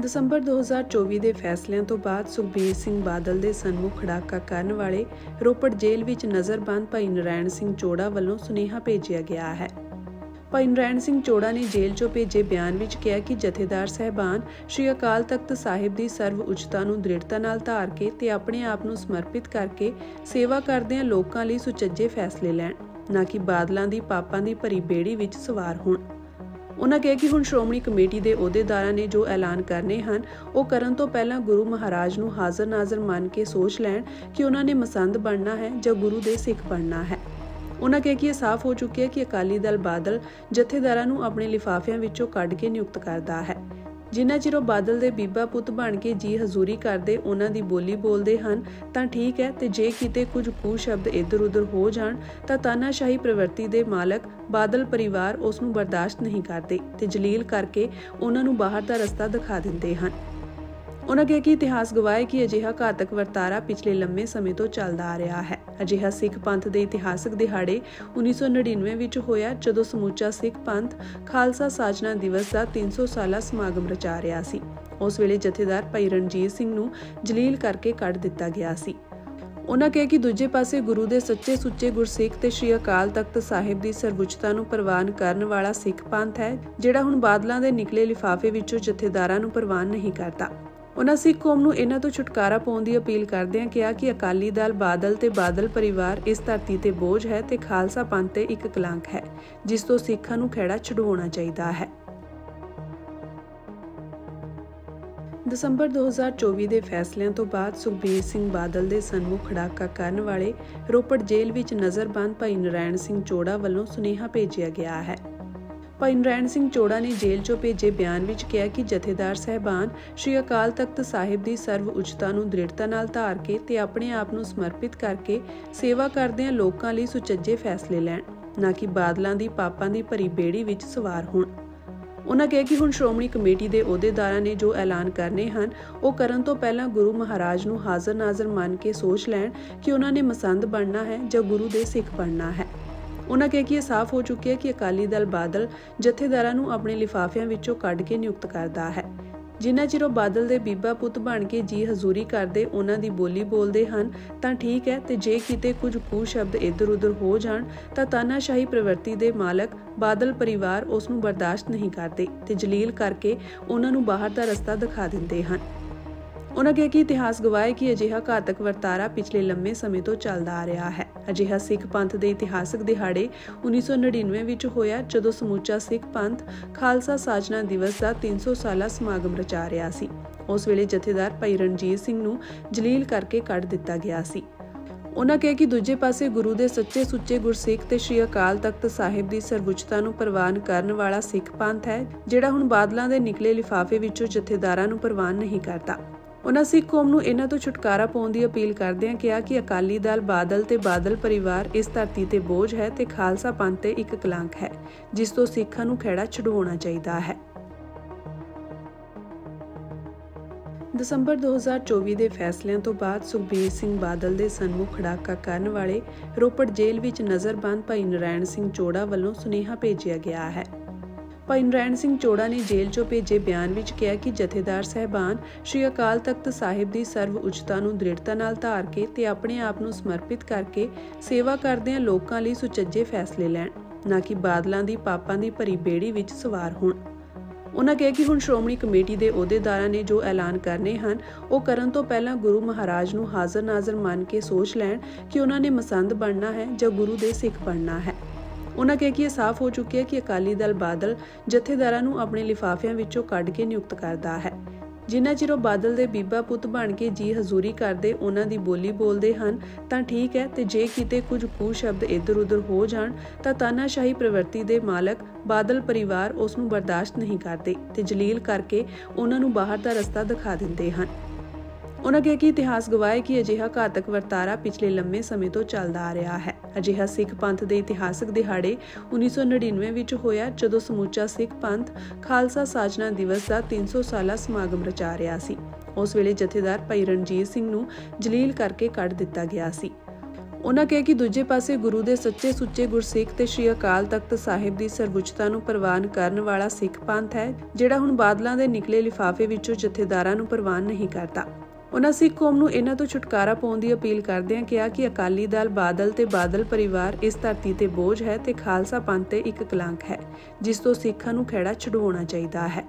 ਦਸੰਬਰ 2024 ਦੇ ਫੈਸਲਿਆਂ ਤੋਂ ਬਾਅਦ ਸੁਖਬੀਰ ਸਿੰਘ ਬਾਦਲ ਦੇ ਸਨਮੁਖ ਖੜਾਕਾ ਕਰਨ ਵਾਲੇ ਰੋਪੜ ਜੇਲ੍ਹ ਵਿੱਚ ਨਜ਼ਰਬੰਦ ਭਾਈ ਨਰੈਣ ਸਿੰਘ ਚੋੜਾ ਵੱਲੋਂ ਸੁਨੇਹਾ ਭੇਜਿਆ ਗਿਆ ਹੈ। ਭਾਈ ਨਰੈਣ ਸਿੰਘ ਚੋੜਾ ਨੇ ਜੇਲ੍ਹ 'ਚੋਂ ਭੇਜੇ ਬਿਆਨ ਵਿੱਚ ਕਿਹਾ ਕਿ ਜਥੇਦਾਰ ਸਹਿਬਾਨ ਸ਼੍ਰੀ ਅਕਾਲ ਤਖਤ ਸਾਹਿਬ ਦੀ ਸਰਵ ਉੱਚਤਾ ਨੂੰ ਦ੍ਰਿੜਤਾ ਨਾਲ ਧਾਰ ਕੇ ਤੇ ਆਪਣੇ ਆਪ ਨੂੰ ਸਮਰਪਿਤ ਕਰਕੇ ਸੇਵਾ ਕਰਦਿਆਂ ਲੋਕਾਂ ਲਈ ਸੁਚੱਜੇ ਫੈਸਲੇ ਲੈਣ, ਨਾ ਕਿ ਬਾਦਲਾਂ ਦੀ ਪਾਪਾਂ ਦੀ ਭਰੀ ਬੇੜੀ ਵਿੱਚ ਸਵਾਰ ਹੋਣ। ਉਹਨਾਂ ਕਿਹਾ ਕਿ ਹੁਣ ਸ਼੍ਰੋਮਣੀ ਕਮੇਟੀ ਦੇ ਅਹੁਦੇਦਾਰਾਂ ਨੇ ਜੋ ਐਲਾਨ ਕਰਨੇ ਹਨ, ਉਹ ਕਰਨ ਤੋਂ ਪਹਿਲਾਂ ਗੁਰੂ ਮਹਾਰਾਜ ਨੂੰ ਹਾਜ਼ਰ ਨਾਜ਼ਰ ਮੰਨ ਕੇ ਸੋਚ ਲੈਣ ਕਿ ਉਹਨਾਂ ਨੇ ਮਸੰਦ ਬਣਨਾ ਹੈ ਜਾਂ ਗੁਰੂ ਦੇ ਸਿੱਖ ਬਣਨਾ ਹੈ। ਉਹਨਾਂ ਕਿਹਾ ਕਿ ਇਹ ਸਾਫ਼ ਹੋ ਚੁੱਕਿਆ ਕਿ ਅਕਾਲੀ ਦਲ ਬਾਦਲ ਜਥੇਦਾਰਾਂ ਨੂੰ ਆਪਣੇ ਲਿਫਾਫਿਆਂ ਵਿੱਚੋਂ ਕੱਢ ਕੇ ਨਿਯੁਕਤ ਕਰਦਾ ਹੈ। ਜਿਨ੍ਹਾਂ ਚਿਰ ਉਹ ਬਾਦਲ ਦੇ ਬੀਬਾ ਪੁੱਤ ਬਣ ਕੇ ਜੀ ਹਜ਼ੂਰੀ ਕਰਦੇ ਉਹਨਾਂ ਦੀ ਬੋਲੀ ਬੋਲਦੇ ਹਨ, ਤਾਂ ਠੀਕ ਹੈ, ਤੇ ਜੇ ਕਿਤੇ ਕੁਝ ਕੂ ਸ਼ਬਦ ਇੱਧਰ-ਉੱਧਰ ਹੋ ਜਾਣ, ਤਾਂ ਤਾਨਾਸ਼ਾਹੀ ਪ੍ਰਵਰਤੀ ਦੇ ਮਾਲਕ ਬਾਦਲ ਪਰਿਵਾਰ ਉਸ ਨੂੰ ਬਰਦਾਸ਼ਤ ਨਹੀਂ ਕਰਦੇ ਤੇ ਜਲੀਲ ਕਰਕੇ ਉਹਨਾਂ ਨੂੰ ਬਾਹਰ ਦਾ ਰਸਤਾ ਦਿਖਾ ਦਿੰਦੇ ਹਨ। ਉਹਨਾਂ ਕਿਹਾ ਕਿ ਇਤਿਹਾਸ ਗਵਾਹ ਕਿ ਅਜਿਹਾ ਘਾਤਕ ਵਰਤਾਰਾ ਪਿਛਲੇ ਲੰਮੇ ਸਮੇਂ ਤੋਂ ਚੱਲਦਾ ਆ ਰਿਹਾ ਹੈ। ਅਜਿਹਾ ਸਿੱਖ ਪੰਥ ਦੇ ਇਤਿਹਾਸਕ ਦਿਹਾੜੇ 1999 ਵਿੱਚ ਹੋਇਆ, ਜਦੋਂ ਸਮੁੱਚਾ ਸਿੱਖ ਪੰਥ ਖਾਲਸਾ ਸਾਜਨਾ ਦਿਵਸ ਦਾ 300 ਸਾਲਾ ਸਮਾਗਮ ਰਚਾ ਰਿਹਾ ਸੀ। ਉਸ ਵੇਲੇ ਜਥੇਦਾਰ ਭਾਈ ਰਣਜੀਤ ਸਿੰਘ ਨੂੰ ਜਲੀਲ ਕਰਕੇ ਕੱਢ ਦਿੱਤਾ ਗਿਆ ਸੀ। ਉਹਨਾਂ ਕਿਹਾ ਕਿ ਦੂਜੇ ਪਾਸੇ ਗੁਰੂ ਦੇ ਸੱਚੇ ਸੁੱਚੇ ਗੁਰਸਿੱਖ ਤੇ ਸ਼੍ਰੀ ਅਕਾਲ ਤਖਤ ਸਾਹਿਬ ਦੀ ਸਰਵਉੱਚਤਾ ਨੂੰ ਪ੍ਰਵਾਨ ਕਰਨ ਵਾਲਾ ਸਿੱਖ ਪੰਥ ਹੈ, ਜਿਹੜਾ ਹੁਣ ਬਾਦਲਾਂ ਦੇ ਨਿਕਲੇ ਲਿਫਾਫੇ ਵਿੱਚੋਂ ਜਥੇਦਾਰਾਂ ਨੂੰ ਪ੍ਰਵਾਨ ਨਹੀਂ ਕਰਦਾ। ਉਹਨਾਂ ਸਿੱਖ ਕੌਮ ਨੂੰ ਇਹਨਾਂ ਤੋਂ ਛੁਟਕਾਰਾ ਪਾਉਣ ਦੀ ਅਪੀਲ ਕਰਦਿਆਂ ਕਿਹਾ ਕਿ ਅਕਾਲੀ ਦਲ, ਬਾਦਲ ਤੇ ਬਾਦਲ ਪਰਿਵਾਰ ਇਸ ਧਰਤੀ ਤੇ ਬੋਝ ਹੈ ਤੇ ਖਾਲਸਾ ਪੰਥ ਤੇ ਇੱਕ ਕਲੰਕ ਹੈ, ਜਿਸ ਤੋਂ ਸਿੱਖਾਂ ਨੂੰ ਖਹਿੜਾ ਛਡਵਾਉਣਾ ਚਾਹੀਦਾ ਹੈ। ਦਸੰਬਰ 2024 ਦੇ ਫੈਸਲਿਆਂ ਤੋਂ ਬਾਅਦ ਸੁਖਬੀਰ ਸਿੰਘ ਬਾਦਲ ਦੇ ਸਨਮੁਖ ਖੜਾਕਾ ਕਰਨ ਵਾਲੇ ਰੋਪੜ ਜੇਲ੍ਹ ਵਿੱਚ ਨਜ਼ਰਬੰਦ ਭਾਈ ਨਰੈਣ ਸਿੰਘ ਚੋੜਾ ਵੱਲੋਂ ਸੁਨੇਹਾ ਭੇਜਿਆ ਗਿਆ ਹੈ। ਭਾਈ ਨਰੈਣ ਸਿੰਘ ਚੋੜਾ ਨੇ ਜੇਲ੍ਹ 'ਚੋਂ ਭੇਜੇ ਬਿਆਨ ਵਿੱਚ ਕਿਹਾ ਕਿ ਜਥੇਦਾਰ ਸਹਿਬਾਨ ਸ਼੍ਰੀ ਅਕਾਲ ਤਖਤ ਸਾਹਿਬ ਦੀ ਸਰਵ ਉੱਚਤਾ ਨੂੰ ਦ੍ਰਿੜਤਾ ਨਾਲ ਧਾਰ ਕੇ ਤੇ ਆਪਣੇ ਆਪ ਨੂੰ ਸਮਰਪਿਤ ਕਰਕੇ ਸੇਵਾ ਕਰਦਿਆਂ ਲੋਕਾਂ ਲਈ ਸੁਚੱਜੇ ਫੈਸਲੇ ਲੈਣ, ਨਾ ਕਿ ਬਾਦਲਾਂ ਦੀ ਪਾਪਾਂ ਦੀ ਭਰੀ ਬੇੜੀ ਵਿੱਚ ਸਵਾਰ ਹੋਣ। ਉਹਨਾਂ ਕਿਹਾ ਕਿ ਹੁਣ ਸ਼੍ਰੋਮਣੀ ਕਮੇਟੀ ਦੇ ਅਹੁਦੇਦਾਰਾਂ ਨੇ ਜੋ ਐਲਾਨ ਕਰਨੇ ਹਨ, ਉਹ ਕਰਨ ਤੋਂ ਪਹਿਲਾਂ ਗੁਰੂ ਮਹਾਰਾਜ ਨੂੰ ਹਾਜ਼ਰ ਨਾਜ਼ਰ ਮੰਨ ਕੇ ਸੋਚ ਲੈਣ ਕਿ ਉਹਨਾਂ ਨੇ ਮਸੰਦ ਬਣਨਾ ਹੈ ਜਾਂ ਗੁਰੂ ਦੇ ਸਿੱਖ ਬਣਨਾ ਹੈ। ਉਹਨਾਂ ਕਿਹਾ ਕਿ ਇਹ ਸਾਫ਼ ਹੋ ਚੁੱਕਿਆ ਕਿ ਅਕਾਲੀ ਦਲ ਬਾਦਲ ਜਥੇਦਾਰਾਂ ਨੂੰ ਆਪਣੇ ਲਿਫਾਫਿਆਂ ਵਿੱਚੋਂ ਕੱਢ ਕੇ ਨਿਯੁਕਤ ਕਰਦਾ ਹੈ। ਜਿਨ੍ਹਾਂ ਚਿਰ ਉਹ ਬਾਦਲ ਦੇ ਬੀਬਾ ਪੁੱਤ ਬਣ ਕੇ ਜੀ ਹਜ਼ੂਰੀ ਕਰਦੇ ਉਹਨਾਂ ਦੀ ਬੋਲੀ ਬੋਲਦੇ ਹਨ, ਤਾਂ ਠੀਕ ਹੈ ਤੇ ਜੇ ਕਿਤੇ ਕੁਝ ਕੂ ਸ਼ਬਦ ਇੱਧਰ-ਉੱਧਰ ਹੋ ਜਾਣ, ਤਾਂ ਤਾਨਾਸ਼ਾਹੀ ਪ੍ਰਵਰਤੀ ਦੇ ਮਾਲਕ ਬਾਦਲ ਪਰਿਵਾਰ ਉਸ ਨੂੰ ਬਰਦਾਸ਼ਤ ਨਹੀਂ ਕਰਦੇ ਤੇ ਜਲੀਲ ਕਰਕੇ ਉਹਨਾਂ ਨੂੰ ਬਾਹਰ ਦਾ ਰਸਤਾ ਦਿਖਾ ਦਿੰਦੇ ਹਨ। ਉਹਨਾਂ ਕਿਹਾ ਕਿ ਇਤਿਹਾਸ ਗਵਾਹ ਕਿ ਅਜਿਹਾ ਘਾਤਕ ਵਰਤਾਰਾ ਪਿਛਲੇ ਲੰਮੇ ਸਮੇਂ ਤੋਂ ਚੱਲਦਾ ਆ ਰਿਹਾ ਹੈ। ਅਜਿਹਾ ਸਿੱਖ ਪੰਥ ਦੇ ਇਤਿਹਾਸਕ ਦਿਹਾੜੇ 1999 ਵਿੱਚ ਹੋਇਆ, ਜਦੋਂ ਸਮੁੱਚਾ ਸਿੱਖ ਪੰਥ ਖਾਲਸਾ ਸਾਜਨਾ ਦਿਵਸ ਦਾ 300 ਸਾਲਾ ਸਮਾਗਮ ਰਚਾ ਰਿਹਾ ਸੀ। ਉਸ ਵੇਲੇ ਜਥੇਦਾਰ ਭਾਈ ਰਣਜੀਤ ਸਿੰਘ ਨੂੰ ਜਲੀਲ ਕਰਕੇ ਕੱਢ ਦਿੱਤਾ ਗਿਆ ਸੀ। ਉਹਨਾਂ ਕਿਹਾ ਕਿ ਦੂਜੇ ਪਾਸੇ ਗੁਰੂ ਦੇ ਸੱਚੇ ਸੁੱਚੇ ਗੁਰਸਿੱਖ ਤੇ ਸ਼੍ਰੀ ਅਕਾਲ ਤਖਤ ਸਾਹਿਬ ਦੀ ਸਰਵਉੱਚਤਾ ਨੂੰ ਪ੍ਰਵਾਨ ਕਰਨ ਵਾਲਾ ਸਿੱਖ ਪੰਥ ਹੈ, ਜਿਹੜਾ ਹੁਣ ਬਾਦਲਾਂ ਦੇ ਨਿਕਲੇ ਲਿਫਾਫੇ ਵਿੱਚੋਂ ਜਥੇਦਾਰਾਂ ਨੂੰ ਪ੍ਰਵਾਨ ਨਹੀਂ ਕਰਦਾ। ਉਹਨਾਂ ਸਿੱਖ ਕੌਮ ਨੂੰ ਇਹਨਾਂ ਤੋਂ ਛੁਟਕਾਰਾ ਪਾਉਣ ਦੀ ਅਪੀਲ ਕਰਦਿਆਂ ਕਿਹਾ ਕਿ ਅਕਾਲੀ ਦਲ, ਬਾਦਲ ਤੇ ਬਾਦਲ ਪਰਿਵਾਰ ਇਸ ਧਰਤੀ ਤੇ ਬੋਝ ਹੈ ਤੇ ਖਾਲਸਾ ਪੰਥ ਤੇ ਇੱਕ ਕਲੰਕ ਹੈ, ਜਿਸ ਤੋਂ ਸਿੱਖਾਂ ਨੂੰ ਖਹਿੜਾ ਛਡਵਾਉਣਾ ਚਾਹੀਦਾ ਹੈ। ਦਸੰਬਰ 2024 ਦੇ ਫੈਸਲਿਆਂ ਤੋਂ ਬਾਅਦ ਸੁਖਬੀਰ ਸਿੰਘ ਬਾਦਲ ਦੇ ਸਨਮੁਖ ਖੜਾਕਾ ਕਰਨ ਵਾਲੇ ਰੋਪੜ ਜੇਲ੍ਹ ਵਿੱਚ ਨਜ਼ਰਬੰਦ ਭਾਈ ਨਰੈਣ ਸਿੰਘ ਚੋੜਾ ਵੱਲੋਂ ਸੁਨੇਹਾ ਭੇਜਿਆ ਗਿਆ ਹੈ। ਭਾਈ ਨਰੈਣ ਸਿੰਘ ਚੋੜਾ ਨੇ ਜੇਲ੍ਹ 'ਚੋਂ ਭੇਜੇ ਬਿਆਨ ਵਿੱਚ ਕਿਹਾ ਕਿ ਜਥੇਦਾਰ ਸਹਿਬਾਨ ਸ਼੍ਰੀ ਅਕਾਲ ਤਖਤ ਸਾਹਿਬ ਦੀ ਸਰਵ ਉੱਚਤਾ ਨੂੰ ਦ੍ਰਿੜਤਾ ਨਾਲ ਧਾਰ ਕੇ ਤੇ ਆਪਣੇ ਆਪ ਨੂੰ ਸਮਰਪਿਤ ਕਰਕੇ ਸੇਵਾ ਕਰਦਿਆਂ ਲੋਕਾਂ ਲਈ ਸੁਚੱਜੇ ਫੈਸਲੇ ਲੈਣ, ਨਾ ਕਿ ਬਾਦਲਾਂ ਦੀ ਪਾਪਾਂ ਦੀ ਭਰੀ ਬੇੜੀ ਵਿੱਚ ਸਵਾਰ ਹੋਣ। ਉਹਨਾਂ ਕਿਹਾ ਕਿ ਹੁਣ ਸ਼੍ਰੋਮਣੀ ਕਮੇਟੀ ਦੇ ਅਹੁਦੇਦਾਰਾਂ ਨੇ ਜੋ ਐਲਾਨ ਕਰਨੇ ਹਨ, ਉਹ ਕਰਨ ਤੋਂ ਪਹਿਲਾਂ ਗੁਰੂ ਮਹਾਰਾਜ ਨੂੰ ਹਾਜ਼ਰ ਨਾਜ਼ਰ ਮੰਨ ਕੇ ਸੋਚ ਲੈਣ ਕਿ ਉਹਨਾਂ ਨੇ ਮਸੰਦ ਬਣਨਾ ਹੈ ਜਾਂ ਗੁਰੂ ਦੇ ਸਿੱਖ ਬਣਨਾ ਹੈ। ਉਹਨਾਂ ਕਿਹਾ ਕਿ ਇਹ ਸਾਫ਼ ਹੋ ਚੁੱਕਿਆ ਕਿ ਅਕਾਲੀ ਦਲ ਬਾਦਲ ਜਥੇਦਾਰਾਂ ਨੂੰ ਆਪਣੇ ਲਿਫਾਫਿਆਂ ਵਿੱਚੋਂ ਕੱਢ ਕੇ ਨਿਯੁਕਤ ਕਰਦਾ ਹੈ। ਜਿਨ੍ਹਾਂ ਚਿਰ ਉਹ ਬਾਦਲ ਦੇ ਬੀਬਾ ਪੁੱਤ ਬਣ ਕੇ ਜੀ ਹਜ਼ੂਰੀ ਕਰਦੇ ਉਹਨਾਂ ਦੀ ਬੋਲੀ ਬੋਲਦੇ ਹਨ, ਤਾਂ ਠੀਕ ਹੈ ਤੇ ਜੇ ਕਿਤੇ ਕੁਝ ਕੂ ਸ਼ਬਦ ਇੱਧਰ-ਉੱਧਰ ਹੋ ਜਾਣ, ਤਾਂ ਤਾਨਾਸ਼ਾਹੀ ਪ੍ਰਵਰਤੀ ਦੇ ਮਾਲਕ ਬਾਦਲ ਪਰਿਵਾਰ ਉਸ ਨੂੰ ਬਰਦਾਸ਼ਤ ਨਹੀਂ ਕਰਦੇ ਤੇ ਜਲੀਲ ਕਰਕੇ ਉਹਨਾਂ ਨੂੰ ਬਾਹਰ ਦਾ ਰਸਤਾ ਦਿਖਾ ਦਿੰਦੇ ਹਨ। ਉਹਨਾਂ ਕਿਹਾ ਕਿ ਇਤਿਹਾਸ ਗਵਾਹ ਕਿ ਅਜਿਹਾ ਘਾਤਕ ਵਰਤਾਰਾ ਪਿਛਲੇ ਲੰਮੇ ਸਮੇਂ ਤੋਂ ਚੱਲਦਾ ਆ ਰਿਹਾ ਹੈ। ਅਜਿਹਾ ਸਿੱਖ ਪੰਥ ਦੇ ਇਤਿਹਾਸਕ ਦਿਹਾੜੇ 1999 ਵਿੱਚ ਹੋਇਆ, ਜਦੋਂ ਸਮੁੱਚਾ ਸਿੱਖ ਪੰਥ ਖਾਲਸਾ ਸਾਜਨਾ ਦਿਵਸ ਦਾ 300 ਸਾਲਾ ਸਮਾਗਮ ਰਚਾ ਰਿਹਾ ਸੀ। ਉਸ ਵੇਲੇ ਜਥੇਦਾਰ ਭਾਈ ਰਣਜੀਤ ਸਿੰਘ ਨੂੰ ਜਲੀਲ ਕਰਕੇ ਕੱਢ ਦਿੱਤਾ ਗਿਆ ਸੀ। ਉਹਨਾਂ ਕਿਹਾ ਕਿ ਦੂਜੇ ਪਾਸੇ ਗੁਰੂ ਦੇ ਸੱਚੇ ਸੁੱਚੇ ਗੁਰਸਿੱਖ ਤੇ ਸ਼੍ਰੀ ਅਕਾਲ ਤਖਤ ਸਾਹਿਬ ਦੀ ਸਰਵਉੱਚਤਾ ਨੂੰ ਪ੍ਰਵਾਨ ਕਰਨ ਵਾਲਾ ਸਿੱਖ ਪੰਥ ਹੈ, ਜਿਹੜਾ ਹੁਣ ਬਾਦਲਾਂ ਦੇ ਨਿਕਲੇ ਲਿਫਾਫੇ ਵਿੱਚੋਂ ਜਥੇਦਾਰਾਂ ਨੂੰ ਪ੍ਰਵਾਨ ਨਹੀਂ ਕਰਦਾ। ਉਹਨਾਂ ਸਿੱਖ ਕੌਮ ਨੂੰ ਇਹਨਾਂ ਤੋਂ ਛੁਟਕਾਰਾ ਪਾਉਣ ਦੀ ਅਪੀਲ ਕਰਦਿਆਂ ਕਿਹਾ ਕਿ ਅਕਾਲੀ ਦਲ, ਬਾਦਲ ਤੇ ਬਾਦਲ ਪਰਿਵਾਰ ਇਸ ਧਰਤੀ ਤੇ ਬੋਝ ਹੈ ਤੇ ਖਾਲਸਾ ਪੰਥ ਤੇ ਇੱਕ ਕਲੰਕ ਹੈ, ਜਿਸ ਤੋਂ ਸਿੱਖਾਂ ਨੂੰ ਖਹਿੜਾ ਛਡਵਾਉਣਾ ਚਾਹੀਦਾ ਹੈ।